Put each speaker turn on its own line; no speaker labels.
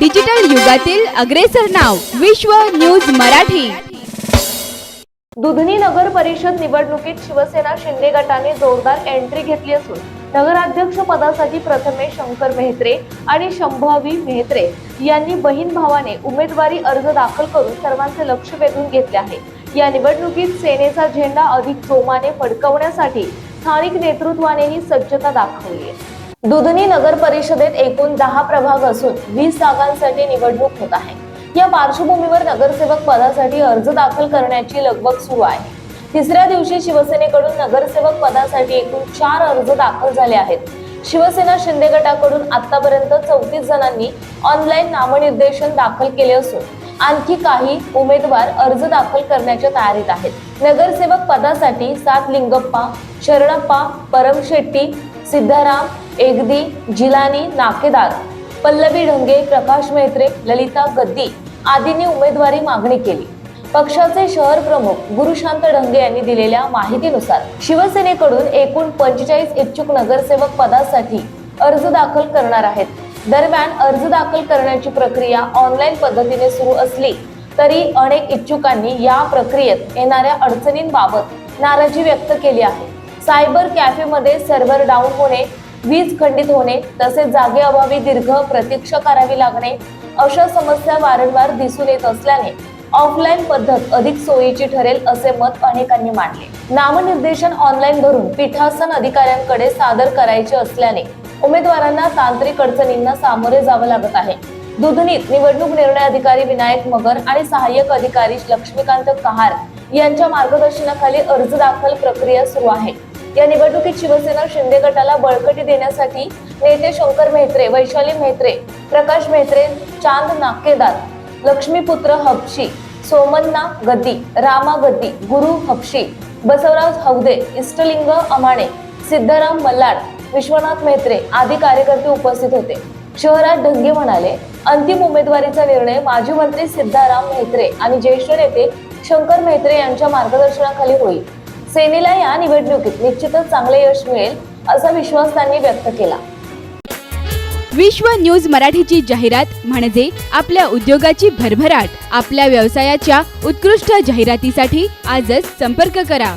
Digital युगातील अग्रेसर नाव विश्व न्यूज मराठी.
दुधनी नगर परिषद निवडणुकीत शिवसेना शिंदे गटाने जोरदार एंट्री घेतली असून नगराध्यक्ष पदासाठी प्रथमेश शंकर मेहत्रे आणि शंभवी मेहत्रे यांनी बहीण भावाने उमेदवारी अर्ज दाखल करून सर्वांचे लक्ष वेधून घेतले आहे. या निवडणुकीत सेनेचा झेंडा अधिक जोमाने फडकवण्यासाठी स्थानिक नेतृत्वानेही सज्जता दाखवली आहे. दुधनी नगर परिषदेत एकूण दहा प्रभाग असून वीस जागांसाठी निवडणूक होत आहे. या पार्श्वभूमीवर नगरसेवक पदासाठी अर्ज दाखल करण्याची लगबग सुरू आहे. तिसऱ्या दिवशी शिवसेनेकडून नगरसेवक पदासाठी एकूण चार अर्ज दाखल झाले आहेत. शिवसेना शिंदे गटाकडून आतापर्यंत चौतीस जणांनी ऑनलाईन नामनिर्देशन दाखल केले असून आणखी काही उमेदवार अर्ज दाखल करण्याच्या तयारीत आहेत. नगरसेवक पदासाठी सात लिंगप्पा शरणप्पा परम शेट्टी सिद्धाराम एकदी जिलानी नाकेदार पल्लवी ढंगे प्रकाश मेहत्रे ललिता गद्दी आदींनी उमेदवारी मागणी केली. पक्षाचे शहर प्रमुख गुरुशांत ढंगे यांनी दिलेल्या माहितीनुसार शिवसेनेकडून एकूण पंचेचाळीस इच्छुक नगरसेवक पदासाठी अर्ज दाखल करणार आहेत. दरम्यान अर्ज दाखल करण्याची प्रक्रिया ऑनलाईन पद्धतीने सुरू असली तरी अनेक इच्छुकांनी या प्रक्रियेत येणाऱ्या अडचणींबाबत नाराजी व्यक्त केली आहे. सायबर कॅफेमध्ये सर्व्हर डाऊन होणे वीज खंडित होणे तसेच जागेअभावी दीर्घ प्रतीक्षा करावी लागणे अशा समस्या वारंवार दिसून येत असल्याने ऑफलाईन पद्धत अधिक सोयीची ठरेल असे मत अनेकांनी मांडले. नामनिर्देशन ऑनलाईन भरून पीठासन अधिकाऱ्यांकडे सादर करायचे असल्याने उमेदवारांना तांत्रिक अडचणींना सामोरे जावं लागत आहे. दुधनीत निवडणूक निर्णय अधिकारी विनायक मगर आणि सहाय्यक अधिकारी लक्ष्मीकांत कहार यांच्या मार्गदर्शनाखाली अर्ज दाखल प्रक्रिया सुरू आहे. या निवडणुकीत शिवसेना शिंदे गटाला बळकटी देण्यासाठी नेते शंकर मेहत्रे वैशाली मेहत्रे प्रकाश मेहत्रे चांद नाकेदार लक्ष्मीपुत्र हपशी सोमन्ना गद्दी रामा गद्दी गुरु हपशी बसवराज हौदे इष्टलिंग अमाणे सिद्धाराम मल्लाड विश्वनाथ मेहत्रे आदी कार्यकर्ते उपस्थित होते. शहरात ढंगे म्हणाले अंतिम उमेदवारीचा निर्णय माजी मंत्री सिद्धाराम मेहत्रे आणि ज्येष्ठ नेते शंकर मेहत्रे यांच्या मार्गदर्शनाखाली होईल. सेनेला या निवडणुकीत निश्चितच चांगले यश मिळेल असा विश्वास त्यांनी व्यक्त केला.
विश्व न्यूज मराठीची जाहिरात म्हणजे आपल्या उद्योगाची भरभराट आपल्या व्यवसायाच्या उत्कृष्ट जाहिरातीसाठी आजच संपर्क करा.